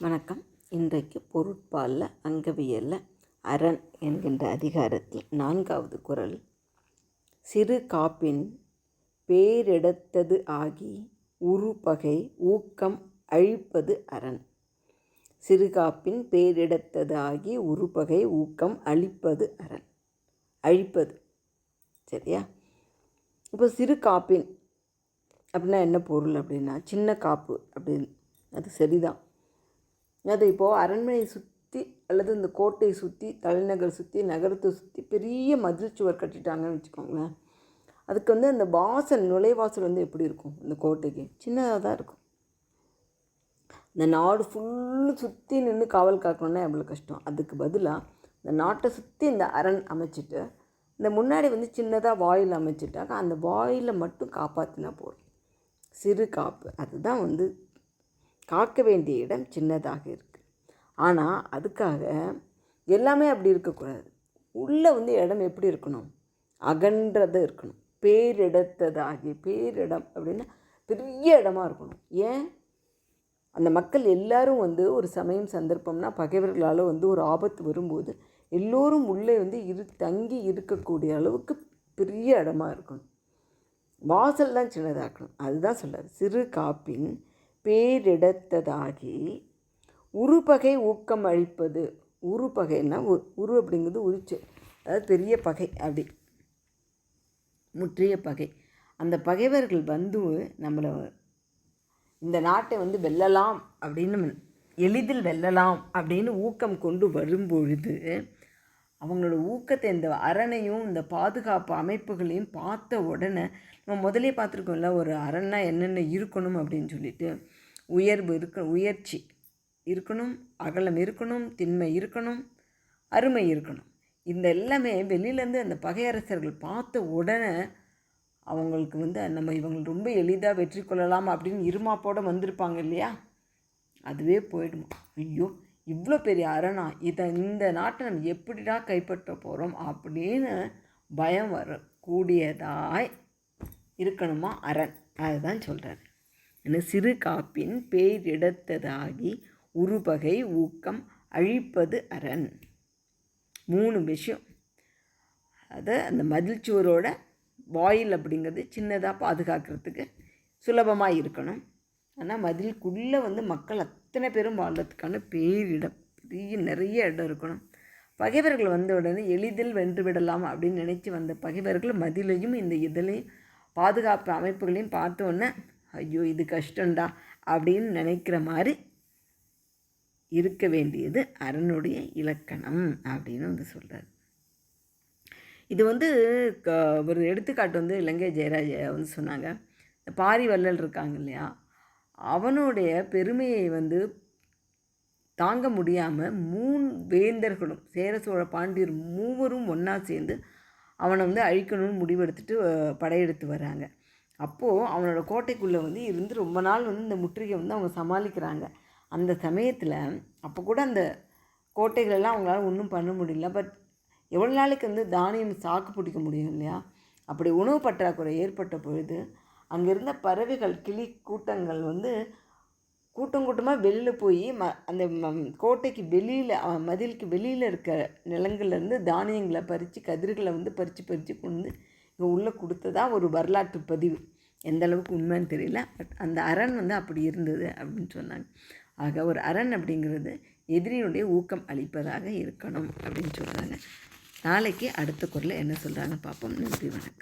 வணக்கம். இன்றைக்கு பொருட்பாலில் அங்கவியலில் அரண் என்கின்ற அதிகாரத்தில் நான்காவது குரல். சிறு காப்பின் பேரெடுத்தது ஆகி உருபகை ஊக்கம் அழிப்பது அரண். சிறுகாப்பின் பேரெடுத்தது ஆகி உருபகை ஊக்கம் அழிப்பது அரண். அழிப்பது. சரியா? இப்போ சிறு காப்பின் அப்படின்னா என்ன பொருள் அப்படின்னா சின்ன காப்பு அப்படின்னு. அது சரிதான். அது இப்போது அரண்மனையை சுற்றி அல்லது இந்த கோட்டையை சுற்றி தலைநகர் சுற்றி நகரத்தை சுற்றி பெரிய மதில் சுவர் கட்டிட்டாங்கன்னு வச்சுக்கோங்களேன். அதுக்கு வந்து அந்த வாசல் நுழைவாசல் வந்து எப்படி இருக்கும்? இந்த கோட்டைக்கு சின்னதாக தான் இருக்கும். இந்த நாடு ஃபுல்லு சுற்றி நின்று காவல் காக்கணுன்னா எவ்வளோ கஷ்டம்? அதுக்கு பதிலாக இந்த நாட்டை சுற்றி இந்த அரண் அமைச்சிட்டு இந்த முன்னாடி வந்து சின்னதாக வாயில் அமைச்சிட்டாங்க. அந்த வாயில் மட்டும் காப்பாற்றினா போதும். சிறு காப்பு. அதுதான் வந்து காக்க வேண்டிய இடம் சின்னதாக இருக்குது ஆனால் அதுக்காக எல்லாமே அப்படி இருக்கக்கூடாது. உள்ளே வந்து இடம் எப்படி இருக்கணும்? அகன்றதாக இருக்கணும். பேரிடத்ததாகி பேரிடம் அப்படின்னா பெரிய இடமா இருக்கணும். ஏன்? அந்த மக்கள் எல்லாரும் வந்து ஒரு சமயம் சந்தர்ப்பம்னா பகைவர்களால் வந்து ஒரு ஆபத்து வரும்போது எல்லோரும் உள்ளே வந்து இரு தங்கி இருக்கக்கூடிய அளவுக்கு பெரிய இடமா இருக்கணும். வாசல் தான் சின்னதாக்கணும். அதுதான் சொல்கிறார் சிறு காப்பின் பேரிடத்ததாகி உருபகை ஊக்கம் அழிப்பது உருபகைன்னா உரு அப்படிங்கிறது உரிச்சு. அதாவது பெரிய பகை அப்படி. முற்றிய பகை. அந்த பகைவர்கள் வந்து நம்மளை இந்த நாட்டை வந்து வெல்லலாம் அப்படின்னு எளிதில் வெல்லலாம் அப்படின்னு ஊக்கம் கொண்டு வரும்பொழுது அவங்களோட ஊக்கத்தை இந்த அரணையும் இந்த பாதுகாப்பு அமைப்புகளையும் பார்த்த உடனே நம்ம முதலே பார்த்துருக்கோம்ல ஒரு அரணா என்னென்ன இருக்கணும் அப்படின்னு சொல்லிட்டு உயர்வு இருக்க உயர்ச்சி இருக்கணும் அகலம் இருக்கணும் திண்மை இருக்கணும் அருமை இருக்கணும். இந்த எல்லாமே வெளியிலேருந்து அந்த பகையரசர்கள் பார்த்த உடனே அவங்களுக்கு வந்து நம்ம இவங்க ரொம்ப எளிதாக வெற்றி கொள்ளலாம் அப்படின்னு இருமாப்போடு வந்திருப்பாங்க இல்லையா? அதுவே போயிடுமா? ஐயோ! இவ்வளோ பெரிய அரணா இதை இந்த நாட்டை நம்ம எப்படிடா கைப்பற்ற போகிறோம் அப்படின்னு பயம் வரக்கூடியதாய் இருக்கணுமா அரண்? அதுதான் சொல்கிறார் என்ன சிறு காப்பின் பேரிடத்ததாகி உருபகை ஊக்கம் அழிப்பது அரண். மூணு விஷயம். அதை அந்த மதில் வாயில் அப்படிங்கிறது சின்னதாக பாதுகாக்கிறதுக்கு சுலபமாக இருக்கணும். ஆனால் மதிலுக்குள்ளே வந்து மக்கள் அத்தனை பேரும் வாழ்கிறதுக்கான பேரிடம். பெரிய நிறைய இடம் இருக்கணும். பகைவர்கள் வந்த உடனே எளிதில் வென்று விடலாம் அப்படின்னு நினச்சி வந்த பகைவர்கள் மதிலையும் இந்த இதழையும் பாதுகாப்பு அமைப்புகளையும் பார்த்தோன்னே ஐயோ இது கஷ்டம்டா அப்படின்னு நினைக்கிற மாதிரி இருக்க வேண்டியது அரணுடைய இலக்கணம் அப்படின்னு வந்து சொல்கிறார் இது வந்து ஒரு எடுத்துக்காட்டு வந்து இலங்கை ஜெயராஜ வந்து சொன்னாங்க. பாரி வள்ளல் இருக்காங்க இல்லையா? அவனுடைய பெருமையை வந்து தாங்க முடியாமல் மூணு வேந்தர்களும் சேர சோழ பாண்டியர் மூவரும் ஒன்றா சேர்ந்து அவனை வந்து அழிக்கணும்னு முடிவெடுத்துட்டு படையெடுத்து வராங்க அப்போது அவனோட கோட்டைக்குள்ளே வந்து இருந்து ரொம்ப நாள் வந்து இந்த முற்றுகை வந்து அவங்க சமாளிக்கிறாங்க. அந்த சமயத்தில் அப்போ கூட அந்த கோட்டைகளெல்லாம் அவங்களால ஒன்றும் பண்ண முடியல. பட் எவ்வளோ நாளைக்கு வந்து தானியம் சாக்கு பிடிக்க முடியும் இல்லையா? அப்படி உணவு பற்றாக்குறை ஏற்பட்ட பொழுது அங்கே இருந்த பறவைகள் கிளி கூட்டங்கள் வந்து கூட்டம் கூட்டமாக வெளியில் போய் ம அந்த கோட்டைக்கு வெளியில் மதிலுக்கு வெளியில் இருக்க நிலங்கள்லேருந்து தானியங்களை பறித்து கதிர்களை வந்து பறித்து பறித்து கொண்டு இங்கே உள்ளே கொடுத்ததா ஒரு வரலாற்று பதிவு. எந்த அளவுக்கு உண்மைன்னு தெரியல. பட் அந்த அரண் வந்து அப்படி இருந்தது அப்படின்னு சொன்னாங்க. ஆக ஒரு அரண் அப்படிங்கிறது எதிரியுடைய ஊக்கம் அளிப்பதாக இருக்கணும் அப்படின்னு சொல்கிறாங்க நாளைக்கு அடுத்த குரலில் என்ன சொல்கிறாங்க பார்ப்போம். நன்றி வணக்கம்.